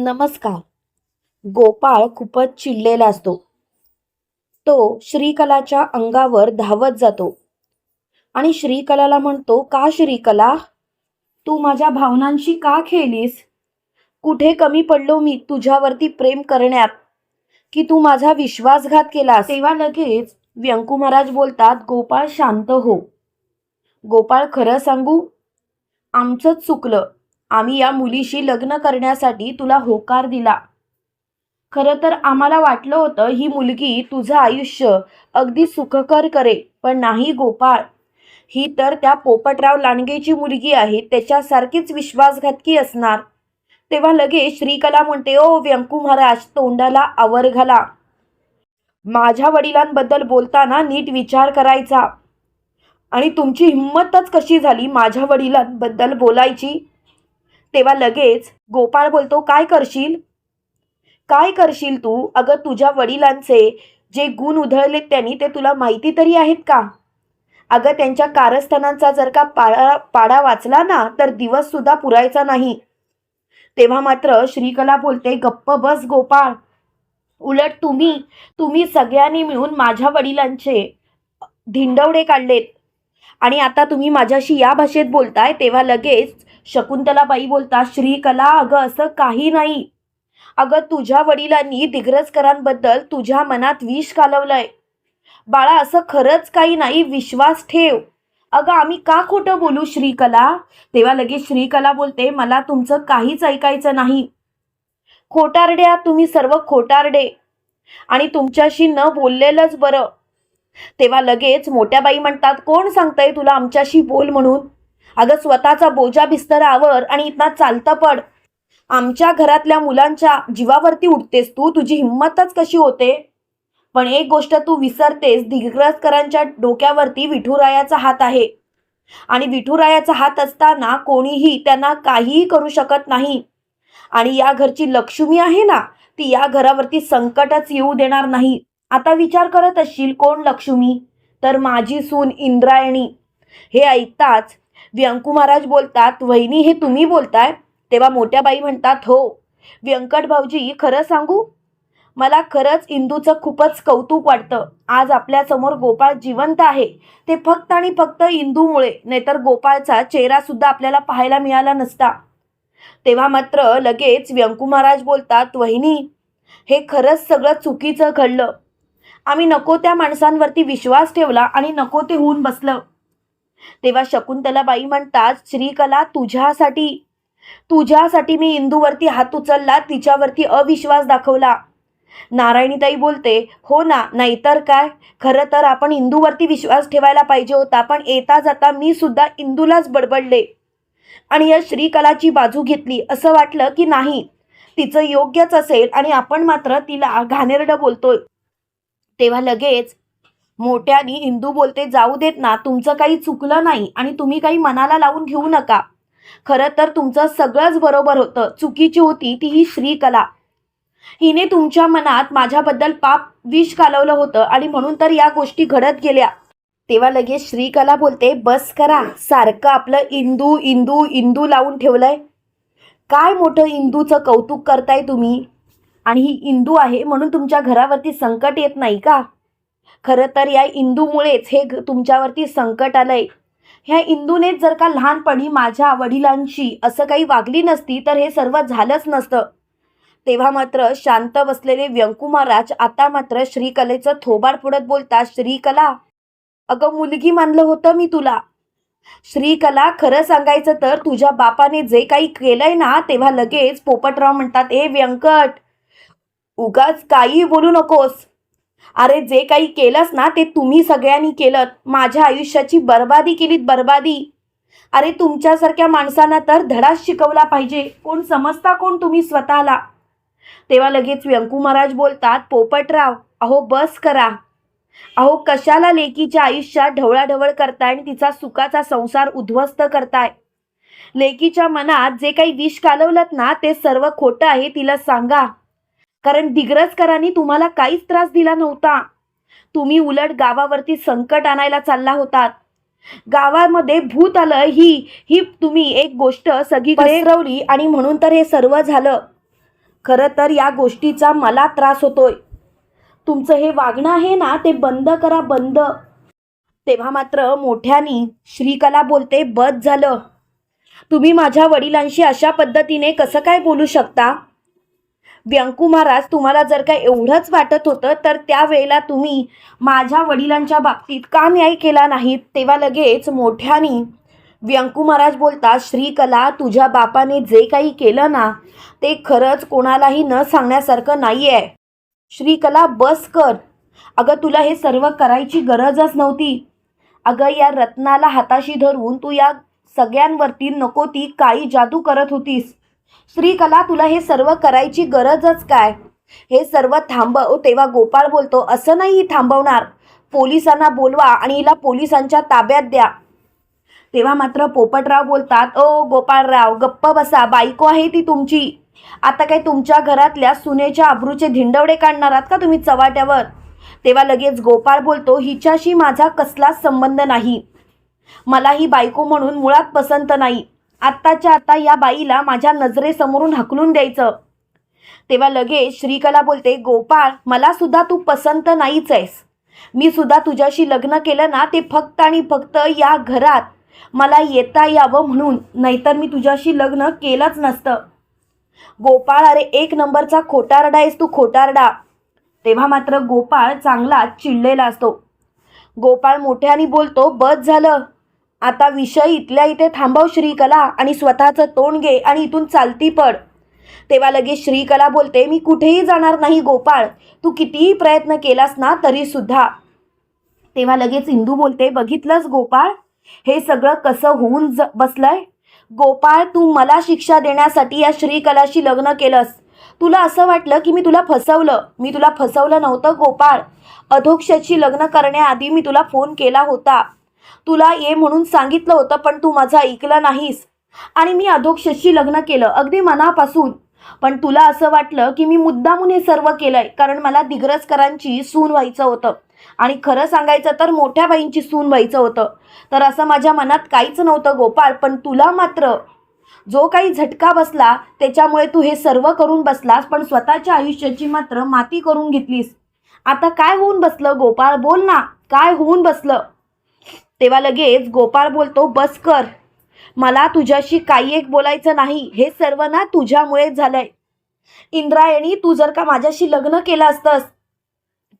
नमस्कार. गोपाळ खूपच चिडलेला असतो. तो श्रीकलाच्या अंगावर धावत जातो. आणि श्रीकलाला म्हणतो का श्रीकला? तू माझ्या भावनांशी का खेळलीस? कुठे कमी पडलो मी तुझ्यावरती प्रेम करण्यात? की तू माझा विश्वासघात केला तेव्हा लगेच व्यंकू महाराज बोलतात गोपाळ शांत हो. गोपाळ खरं सांगू? आमचंच चुकलं. आम्ही या मुलीशी लग्न करण्यासाठी तुला होकार दिला. खरं तर आम्हाला वाटलं होतं ही मुलगी तुझं आयुष्य अगदी सुखकर करे पण नाही गोपाळ. ही तर त्या पोपटराव लांडगेची मुलगी आहे त्याच्यासारखीच विश्वासघातकी असणार. तेव्हा लगेच श्रीकला म्हणते ओ व्यंकू महाराज तोंडाला आवर घाला. माझ्या वडिलांबद्दल बोलताना नीट विचार करायचा. आणि तुमची हिंमतच कशी झाली माझ्या वडिलांबद्दल बोलायची? तेव्हा लगेच गोपाळ बोलतो काय करशील? काय करशील तू? अगं तुझ्या वडिलांचे जे गुण उधळलेत त्यांनी ते तुला माहिती तरी आहेत का? अगं त्यांच्या कारस्थानांचा जर का पाडा पाडा वाचला ना तर दिवससुद्धा पुरायचा नाही. तेव्हा मात्र श्रीकला बोलते गप्प बस गोपाळ. उलट तुम्ही तुम्ही सगळ्यांनी मिळून माझ्या वडिलांचे धिंडवडे काढलेत. आणि आता तुम्ही माझ्याशी या भाषेत बोलताय तेव्हा लगेच शकुंतलाबाई बोलता श्रीकला अगं असं काही नाही. अगं तुझ्या वडिलांनी दिग्रजकरांबद्दल तुझ्या मनात विष कालवलंय बाळा असं खरंच काही नाही विश्वास ठेव. अगं आम्ही का खोटं बोलू श्रीकला? तेव्हा लगेच श्रीकला बोलते मला तुमचं काहीच ऐकायचं नाही. खोटारड्या तुम्ही सर्व खोटारडे. आणि तुमच्याशी न बोललेलंच बरं. तेव्हा लगेच मोठ्या बाई म्हणतात कोण सांगतंय तुला आमच्याशी बोल म्हणून? अगं स्वतःचा बोजा बिस्तरावर आणि इथं चालतं पड. आमच्या घरातल्या मुलांच्या जीवावरती उठतेस तू तुझी हिंमतच कशी होते? पण एक गोष्ट तू विसरतेस दिग्रजकरांच्या डोक्यावरती विठुरायाचा हात आहे. आणि विठुरायाचा हात असताना कोणीही त्यांना काहीही करू शकत नाही. आणि या घरची लक्ष्मी आहे ना ती या घरावरती संकटच येऊ देणार नाही. आता विचार करत असशील कोण लक्ष्मी? तर माझी सून इंद्रायणी. हे ऐकताच व्यंकू महाराज बोलतात वहिनी हे तुम्ही बोलताय? तेव्हा मोठ्या बाई म्हणतात हो. व्यंकट भाऊजी खरं सांगू? मला खरंच इंदूचं खूपच कौतुक वाटतं. आज आपल्यासमोर गोपाळ जिवंत आहे. ते फक्त आणि फक्त इंदूमुळे. नाहीतर गोपाळचा चेहरा सुद्धा आपल्याला पाहायला मिळाला नसता. तेव्हा मात्र लगेच व्यंकू महाराज बोलतात वहिनी हे खरंच सगळं चुकीचं घडलं. आम्ही नको त्या माणसांवरती विश्वास ठेवला आणि नको ते होऊन बसलं. तेव्हा शकुंतलाबाई म्हणतात श्रीकला तुझ्यासाठी तुझ्यासाठी मी इंदूवरती हात उचलला तिच्यावरती अविश्वास दाखवला. नारायणीताई बोलते हो ना नाहीतर काय? खरं तर आपण इंदूवरती विश्वास ठेवायला पाहिजे होता पण येता जाता मी सुद्धा इंदूलाच बडबडले. आणि या श्रीकलाची बाजू घेतली. असं वाटलं की नाही तिचं योग्यच असेल आणि आपण मात्र तिला घाणेरडं बोलतोय. तेव्हा लगेच मोठ्यानी इंदू बोलते जाऊ देत ना तुमचं काही चुकलं नाही आणि तुम्ही काही मनाला लावून घेऊ नका. खरं तर तुमचं सगळंच बरोबर होतं चुकीची होती ती ही श्रीकला. हिने तुमच्या मनात माझ्याबद्दल पाप विष कालवलं होतं आणि म्हणून तर या गोष्टी घडत गेल्या. तेव्हा लगेच श्रीकला बोलते बस करा सारखं आपलं इंदू इंदू इंदू लावून ठेवलंय. काय मोठं इंदूचं कौतुक करताय तुम्ही? आणि ही इंदू आहे म्हणून तुमच्या घरावरती संकट येत नाही का? खरं तर या इंदूमुळेच हे तुमच्यावरती संकट आलंय. ह्या इंदूनेच जर का लहानपणी माझ्या वडिलांशी असं काही वागली नसती तर हे सर्व झालंच नसतं. तेव्हा मात्र शांत बसलेले व्यंकू महाराज आता मात्र श्रीकलेचं थोबाड फोडत बोलतात श्रीकला अगं मुलगी मानलं होतं मी तुला. श्रीकला खरं सांगायचं तर तुझ्या बापाने जे काही केलंय ना तेव्हा लगेच पोपटराव म्हणतात ए व्यंकट उगाच काही बोलू नकोस. अरे जे काही केलंस ना ते तुम्ही सगळ्यांनी केलं माझ्या आयुष्याची बर्बादी केलीत बर्बादी. अरे तुमच्यासारख्या माणसांना तर धडाच शिकवला पाहिजे. कोण समजता कोण तुम्ही स्वतःला? तेव्हा लगेच व्यंकू महाराज बोलतात पोपटराव अहो बस करा. अहो कशाला लेकीच्या आयुष्यात ढवळाढवळ करताय आणि तिचा सुखाचा संसार उद्ध्वस्त करताय? लेकीच्या मनात जे काही विष कालवलत ना ते सर्व खोटं आहे तिला सांगा. कारण दिग्रजकरांनी तुम्हाला काहीच त्रास दिला नव्हता. तुम्ही उलट गावावरती संकट आणायला चालला होतात. गावामध्ये भूत आलं ही ही तुम्ही एक गोष्ट सगळी पसरवली आणि म्हणून तर हे सर्व झालं. खरं तर या गोष्टीचा मला त्रास होतोय. तुमचं हे वागणं आहे ना ते बंद करा बंद. तेव्हा मात्र मोठ्यानी श्रीकला बोलते बद झालं. तुम्ही माझ्या वडिलांशी अशा पद्धतीने कसं काय बोलू शकता? व्यंकू महाराज तुम्हाला जर का एवढंच वाटत होतं तर त्यावेळेला तुम्ही माझ्या वडिलांच्या बाबतीत का न्याय केला नाहीत. तेव्हा लगेच मोठ्यानी व्यंकू महाराज बोलतात श्रीकला तुझ्या बापाने जे काही केलं ना ते खरंच कोणालाही न सांगण्यासारखं नाही आहे श्रीकला बस कर. अगं तुला हे सर्व करायची गरजच नव्हती. अगं या रत्नाला हाताशी धरून तू या सगळ्यांवरती नको ती काळी जादू करत होतीस. श्रीकला तुला हे सर्व करायची गरजच काय? हे सर्व थांबव तेव्हा गोपाळ बोलतो असं नाही थांबवणार. पोलिसांना बोलवा आणि हिला पोलिसांच्या ताब्यात द्या. तेव्हा मात्र पोपटराव बोलतात ओ गोपाळराव गप्प बसा बायको आहे ती तुमची. आता काय तुमच्या घरातल्या सुनेच्या अब्रूचे धिंडवडे काढणार आहात का तुम्ही चवाट्यावर? तेव्हा लगेच गोपाळ बोलतो हिच्याशी माझा कसलाच संबंध नाही. मला ही बायको म्हणून मुळात पसंत नाही. आत्ताच्या आता या बाईला माझ्या नजरेसमोरून हकलून द्यायचं. तेव्हा लगेच श्रीकला बोलते गोपाळ मला सुद्धा तू पसंत नाहीच आहेस. मी सुद्धा तुझ्याशी लग्न केलं ना ते फक्त आणि फक्त या घरात. मला येता यावं म्हणून. नाहीतर मी तुझ्याशी लग्न केलंच नसतं. गोपाळ अरे एक नंबरचा खोटारडा आहेस तू खोटारडा. तेव्हा मात्र गोपाळ चांगला चिडलेला असतो. गोपाळ मोठ्याने बोलतो बस झालं. आता विषय इथल्या इथे थांबव श्रीकला आणि स्वतःचं तोंड घे आणि इथून चालती पड. तेव्हा लगेच श्रीकला बोलते मी कुठेही जाणार नाही गोपाळ. तू कितीही प्रयत्न केलास ना तरी सुद्धा. तेव्हा लगेच इंदू बोलते बघितलंस गोपाळ? हे सगळं कसं होऊन ज बसलंय? गोपाळ तू मला शिक्षा देण्यासाठी या श्रीकलाशी लग्न केलंस. तुला असं वाटलं की मी तुला फसवलं. मी तुला फसवलं नव्हतं गोपाळ. अधोक्षाची लग्न करण्याआधी मी तुला फोन केला होता. तुला ये म्हणून सांगितलं होतं पण तू माझं ऐकलं नाहीस. आणि मी अधोक्षशी लग्न केलं अगदी मनापासून. पण तुला असं वाटलं की मी मुद्दामून हे सर्व केलंय कारण मला दिग्रजकरांची सून व्हायचं होतं. आणि खरं सांगायचं तर मोठ्या बाईंची सून व्हायचं होतं. तर असं माझ्या मनात काहीच नव्हतं गोपाळ पण तुला मात्र जो काही झटका बसला त्याच्यामुळे तू हे सर्व करून बसलास पण स्वतःच्या आयुष्याची मात्र माती करून घेतलीस. आता काय होऊन बसलं गोपाळ? बोल ना काय होऊन बसलं? तेव्हा लगेच गोपाळ बोलतो बस कर. मला तुझ्याशी काही एक बोलायचं नाही. हे सर्व ना तुझ्यामुळेच झालंय. इंद्रायणी तू जर का माझ्याशी लग्न केलं असतंस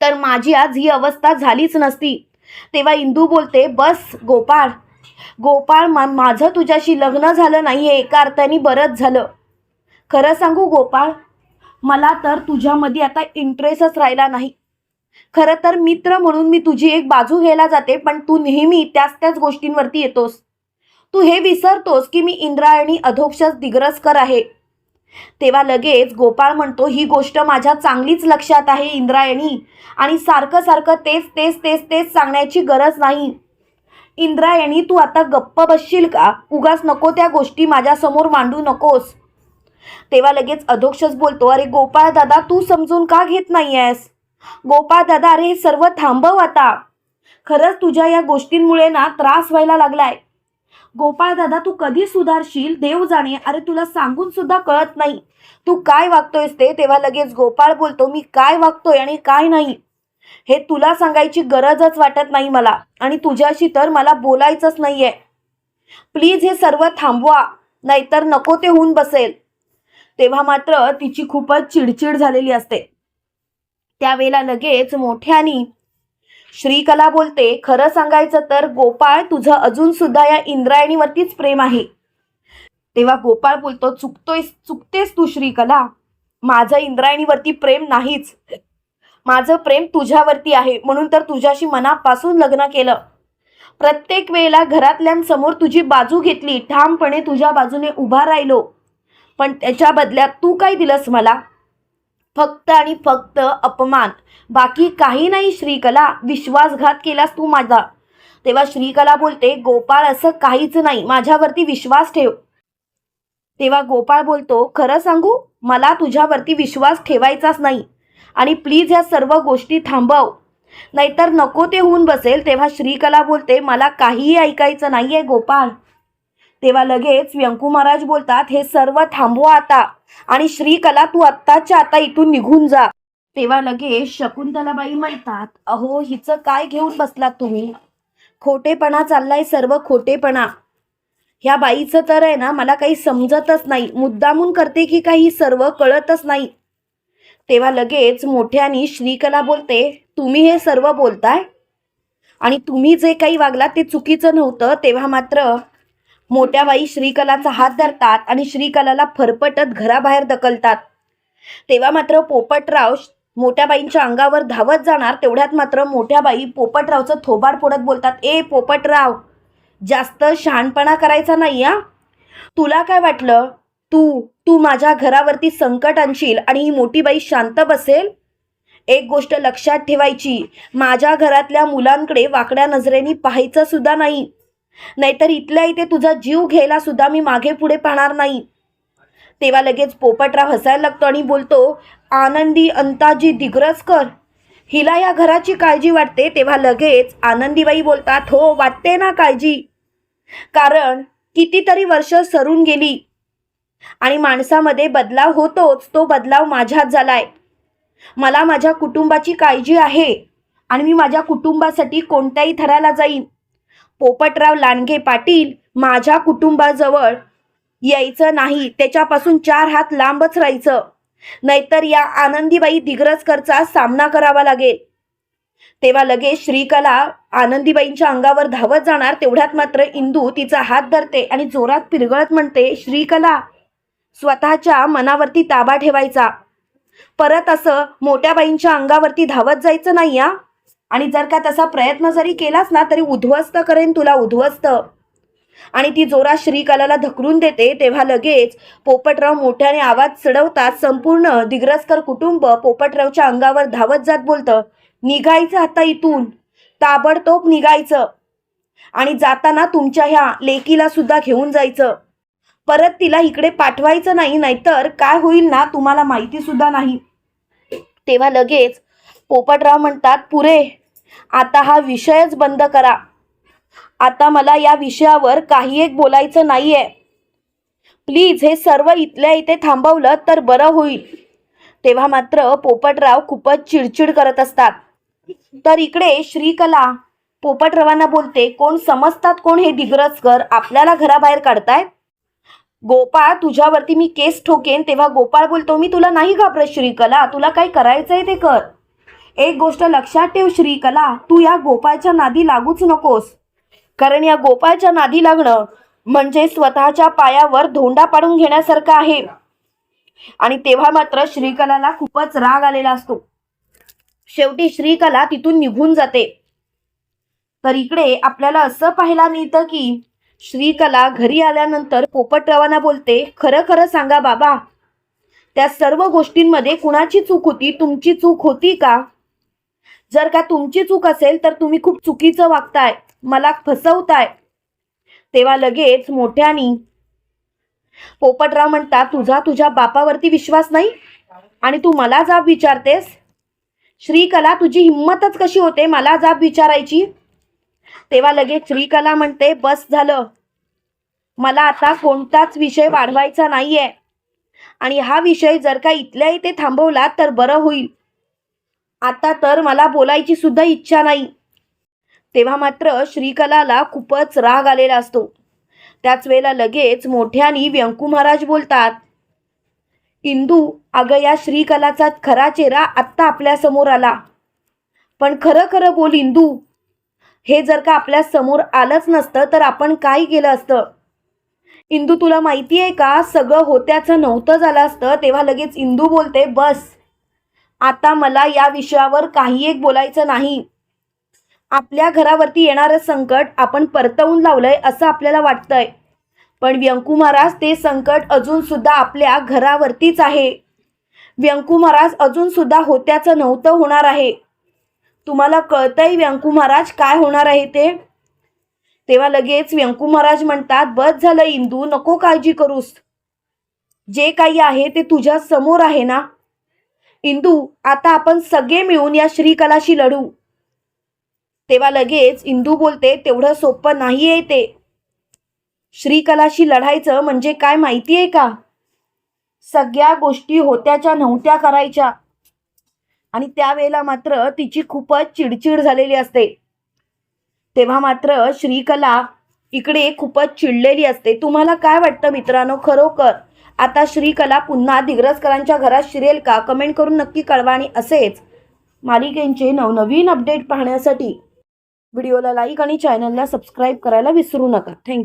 तर माझी आज ही अवस्था झालीच नसती. तेव्हा इंदू बोलते बस गोपाळ. गोपाळ मा माझं तुझ्याशी लग्न झालं नाही आहे एका अर्थाने बरंच झालं. खरं सांगू गोपाळ मला तर तुझ्यामध्ये आता इंटरेस्टच राहिला नाही. खरं तर मित्र म्हणून मी तुझी एक बाजू घ्यायला जाते पण तू नेहमी त्याच त्याच गोष्टींवरती येतोस. तू हे विसरतोस की मी इंद्रायणी अधोक्षस दिग्रसकर आहे. तेव्हा लगेच गोपाळ म्हणतो ही गोष्ट माझ्या चांगलीच लक्षात आहे इंद्रायणी. आणि सारखं सारखं तेच तेच तेच तेच सांगण्याची गरज नाही. इंद्रायणी तू आता गप्प बसशील का? उगाच नको त्या गोष्टी माझ्यासमोर मांडू नकोस. तेव्हा लगेच अधोक्षच बोलतो अरे गोपाळ दादा तू समजून का घेत नाही आहेस गोपाळ दादा अरे हे सर्व थांबव आता. खरंच तुझ्या या गोष्टींमुळे ना त्रास व्हायला लागलाय. गोपाळ दादा तू कधी सुधारशील? देव जाणे. अरे तुला सांगून सुद्धा कळत नाही. तू काय वागतोयस ते? तेव्हा लगेच गोपाळ बोलतो मी काय वागतोय आणि काय नाही? हे तुला सांगायची गरजच वाटत नाही मला. आणि तुझ्याशी तर मला बोलायचंच नाहीये. प्लीज हे सर्व थांबवा. नाहीतर नको ते होऊन बसेल. तेव्हा मात्र तिची खूपच चिडचिड झालेली असते. त्यावेळेला लगेच मोठ्यानी श्रीकला बोलते खरं सांगायचं तर गोपाळ तुझं अजून सुद्धा या इंद्रायणीवरतीच प्रेम आहे. तेव्हा गोपाळ बोलतो चुकतोय चुकतेस तू श्रीकला. माझं इंद्रायणीवरती प्रेम नाहीच. माझं प्रेम तुझ्यावरती आहे. म्हणून तर तुझ्याशी मनापासून लग्न केलं. प्रत्येक वेळेला घरातल्यांसमोर तुझी बाजू घेतली ठामपणे तुझ्या बाजूने उभा राहिलो. पण त्याच्या बदल्यात तू काय दिलंस मला? फक्त आणि फक्त अपमान. बाकी काही नाही श्रीकला. विश्वासघात केलास तू माझा. तेव्हा श्रीकला बोलते गोपाळ असं काहीच नाही. माझ्यावरती विश्वास ठेव. तेव्हा गोपाळ बोलतो खरं सांगू? मला तुझ्यावरती विश्वास ठेवायचाच नाही. आणि प्लीज ह्या सर्व गोष्टी थांबव. नाहीतर नको ते होऊन बसेल. तेव्हा श्रीकला बोलते मला काहीही ऐकायचं नाही आहे गोपाळ. तेव्हा लगेच व्यंकू महाराज बोलतात हे सर्व थांबवा आता. आणि श्रीकला तू आत्ताच्या आता इथून निघून जा. तेव्हा लगेच शकुंतलाबाई म्हणतात अहो हिचं काय घेऊन बसलात तुम्ही? खोटेपणा चाललाय सर्व खोटेपणा. ह्या बाईचं तर आहे ना मला काही समजतच नाही. मुद्दामून करते की काही सर्व कळतच नाही. तेव्हा लगेच मोठ्यानी श्रीकला बोलते तुम्ही हे सर्व बोलताय? आणि तुम्ही जे काही वागलात ते चुकीचं नव्हतं तेव्हा मात्र मोठ्या बाई श्रीकलाचा हात धरतात आणि श्रीकलाला फरफटत घराबाहेर ढकलतात. तेव्हा मात्र पोपटराव श- मोठ्या बाईंच्या अंगावर धावत जाणार तेवढ्यात मात्र मोठ्या बाई पोपटरावचं थोबाड फोडत बोलतात ए पोपटराव जास्त शहाणपणा करायचा नाही हा? तुला काय वाटलं? तू तू माझ्या घरावरती संकट आणशील आणि ही मोठी बाई शांत बसेल? एक गोष्ट लक्षात ठेवायची माझ्या घरातल्या मुलांकडे वाकड्या नजरेने पाहायचं सुद्धा नाही. नाहीतर इथल्या इथे तुझा जीव घ्यायला सुद्धा मी मागे पुढे पाहणार नाही. तेव्हा लगेच पोपटराव हसायला लागतो आणि बोलतो आनंदी अंताजी दिग्रसकर हिला या घराची काळजी वाटते. तेव्हा लगेच आनंदीबाई बोलतात हो वाटते ना काळजी. कारण कितीतरी वर्ष सरून गेली आणि माणसामध्ये बदलाव होतोच तो बदलाव माझ्यात झालाय. मला माझ्या कुटुंबाची काळजी आहे आणि मी माझ्या कुटुंबासाठी कोणत्याही थराला जाईन. पोपटराव लांडगे पाटील माझ्या कुटुंबाजवळ यायचं नाही. त्याच्यापासून चार हात लांबच राहायचं. नाहीतर या आनंदीबाई दिग्रजकरचा सामना करावा लागेल. तेव्हा लगेच श्रीकला आनंदीबाईंच्या अंगावर धावत जाणार. तेवढ्यात मात्र इंदू तिचा हात धरते आणि जोरात पिरगळत म्हणते श्रीकला स्वतःच्या मनावरती ताबा ठेवायचा. परत असं मोठ्या बाईंच्या अंगावरती धावत जायचं नाही या आणि जर का तसा प्रयत्न जरी केलास ना तरी उद्ध्वस्त करेन तुला उद्ध्वस्त. आणि ती जोरात श्रीकलाला धकलून देते तेव्हा लगेच पोपटराव मोठ्याने आवाज चढवतात संपूर्ण दिग्रसकर कुटुंब पोपटरावच्या अंगावर धावत जात बोलतं निघायचं आता इथून. ताबडतोब निघायचं. आणि जाताना तुमच्या ह्या लेकीला सुद्धा घेऊन जायचं. परत तिला इकडे पाठवायचं नाही नाहीतर काय होईल ना तुम्हाला माहिती सुद्धा नाही. तेव्हा लगेच पोपटराव म्हणतात पुरे आता हा विषयच बंद करा. आता मला या विषयावर काही एक बोलायचं नाही आहे प्लीज हे सर्व इथल्या इथे थांबवलं तर बरं होईल. तेव्हा मात्र पोपटराव खूपच चिडचिड करत असतात. तर इकडे श्रीकला पोपटरावांना बोलते कोण समजतात कोण हे दिग्रज कर आपल्याला घराबाहेर काढतायत गोपाळ तुझ्यावरती मी केस ठोकेन तेव्हा गोपाळ बोलतो मी तुला नाही घाबरत श्रीकला तुला काय करायचंय ते कर. एक गोष्ट लक्षात ठेव श्रीकला तू या गोपाळच्या नादी लागूच नकोस. कारण या गोपाळच्या नादी लागणं म्हणजे स्वतःच्या पायावर धोंडा पाडून घेण्यासारखं आहे. आणि तेव्हा मात्र श्रीकलाला खूपच राग आलेला असतो. शेवटी श्रीकला तिथून निघून जाते. तर इकडे आपल्याला असं पाहायला मिळतं की श्रीकला घरी आल्यानंतर पोपटरावांना बोलते खरं खरं सांगा बाबा त्या सर्व गोष्टींमध्ये कुणाची चूक होती? तुमची चूक होती का? जर का तुमची चूक असेल तर तुम्ही खूप चुकीचं वागताय मला फसवताय. तेव्हा लगेच मोठ्यानी पोपटराव म्हणतात तुझा तुझ्या बापावरती विश्वास नाही? आणि तू मला जाब विचारतेस? श्रीकला तुझी हिंमतच कशी होते मला जाब विचारायची? तेव्हा लगेच श्रीकला म्हणते बस झालं. मला आता कोणताच विषय वाढवायचा नाहीये. आणि हा विषय जर का इथल्या इथे थांबवला तर बरं होईल. आता तर मला बोलायची सुद्धा इच्छा नाही. तेव्हा मात्र श्रीकलाला खूपच राग आलेला असतो. त्याच वेळेला लगेच मोठ्यानी व्यंकू महाराज बोलतात इंदू अगं या श्रीकलाचा खरा चेहरा आत्ता आपल्यासमोर आला. पण खरं खरं बोल इंदू हे जर का आपल्यासमोर आलंच नसतं तर आपण काय केलं असतं? इंदू तुला माहिती आहे का सगळं होत्याचं नव्हतं झालं असतं तेव्हा लगेच इंदू बोलते बस आता मला या विषयावर काही एक बोलायचं नाही. आपल्या घरावरती येणारं संकट आपण परतवून लावलंय असं आपल्याला वाटतंय. पण व्यंकू महाराज ते संकट अजून सुद्धा आपल्या घरावरतीच आहे. व्यंकू महाराज अजून सुद्धा होत्याचं नव्हतं होणार आहे. तुम्हाला कळतंय व्यंकू महाराज काय होणार आहे ते? तेव्हा लगेच व्यंकू महाराज म्हणतात बस झालं इंदू नको काळजी करूस. जे काही आहे ते तुझ्या समोर आहे ना? इंदू आता आपण सगळे मिळून या श्रीकलाशी लढू. तेव्हा लगेच इंदू बोलते तेवढं सोपं नाही आहे ते. श्रीकलाशी लढायचं म्हणजे काय माहिती आहे का? सगळ्या गोष्टी होत्याच्या नव्हत्या करायच्या. आणि त्यावेळेला मात्र तिची खूपच चिडचिड झालेली असते. तेव्हा मात्र श्रीकला इकडे खूपच चिडलेली असते. तुम्हाला काय वाटतं मित्रांनो? खरोखर आता श्रीकला पुन्हा दिग्रजकरांच्या घरात शिरेल का? कमेंट करून नक्की कळवा आणि असेच मालिकेंचे नवनवीन अपडेट पाहण्यासाठी. व्हिडिओला लाईक आणि चॅनलला सबस्क्राईब करायला विसरू नका. थँक्यू